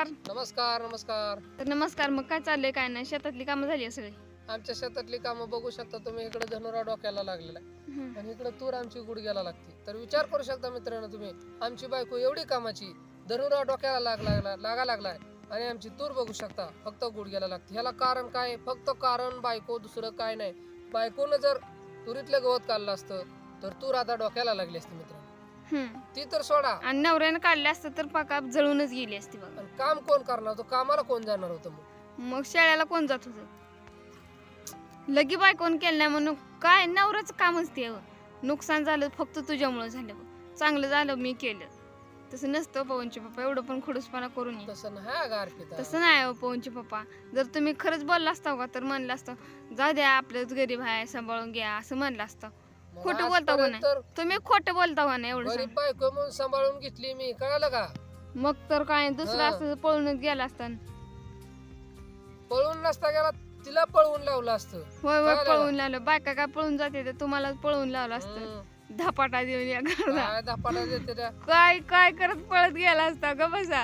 नमस्कार. नमस्कार नमस्कार. तर नमस्कार मग काय चाललंय काय नाही? शेतातली कामं झाली आहे सगळी? आमच्या शेतातली कामं बघू शकता तुम्ही इकडे धनुरा डोक्याला लागलेला आहे. हम्म. आणि इकडे तूर आमची गुडघ्याला लागते. तर विचार करू शकता मित्रांनो तुम्ही आमची बायको एवढी कामाची धनुरा डोक्याला लाग लागला लागा लागलाय आणि आमची तूर बघू शकता फक्त गुडघ्याला लागते. ह्याला कारण काय आहे? फक्त कारण बायको दुसरं काय नाही. बायकोनं जर तुरीतलं गवत काढलं असतं तर तूर आता डोक्याला लागली असती मित्रांनो. हम्म. ती तर सोडा. आणि नवऱ्यानं काढलं असतं तर पाका जळूनच गेली असती बघा. आणि काम कोण करणार तो कामाला कोण जाणार होतं मग? मग शाळेला कोण जात होत? लगी बाय कोण केलं नाही म्हणून काय नवऱ्याचं कामच ते हो. नुकसान झालं फक्त तुझ्यामुळे झालं बघ. चांगलं झालं मी केलं. तसं नसतं पवनचे पप्पा एवढं पण खडूसपणा करू नये. तसं नाही अगं अर्पिता. तसं नाही हो पवनचे पप्पा. जर तुम्ही खरंच बोलला असता का तर म्हणलं असतं जाऊ द्या आपलंच गरीब आहे सांभाळून घ्या असं म्हणलं असतं. खोटं बोलता का आजपर्यंत तर तुम्ही खोटं बोलता का नाही एवढं गरीब सांग. बायको म्हणून सांभाळून घेतली मी कळालं का? मग तर काय दुसरं हा. असतं पळूनच गेला असता. पळून नसता गेला तिला पळवून लावलं असतं. होय होय कळालं पळून लावलं. बायका काय पळून जाते तर तुम्हाला पळून लावलं असतं. हम्म. धापाटा देऊन या घरला. काय दपाटा देते त्या. काय काय करत पळत गेला असता ग बसा.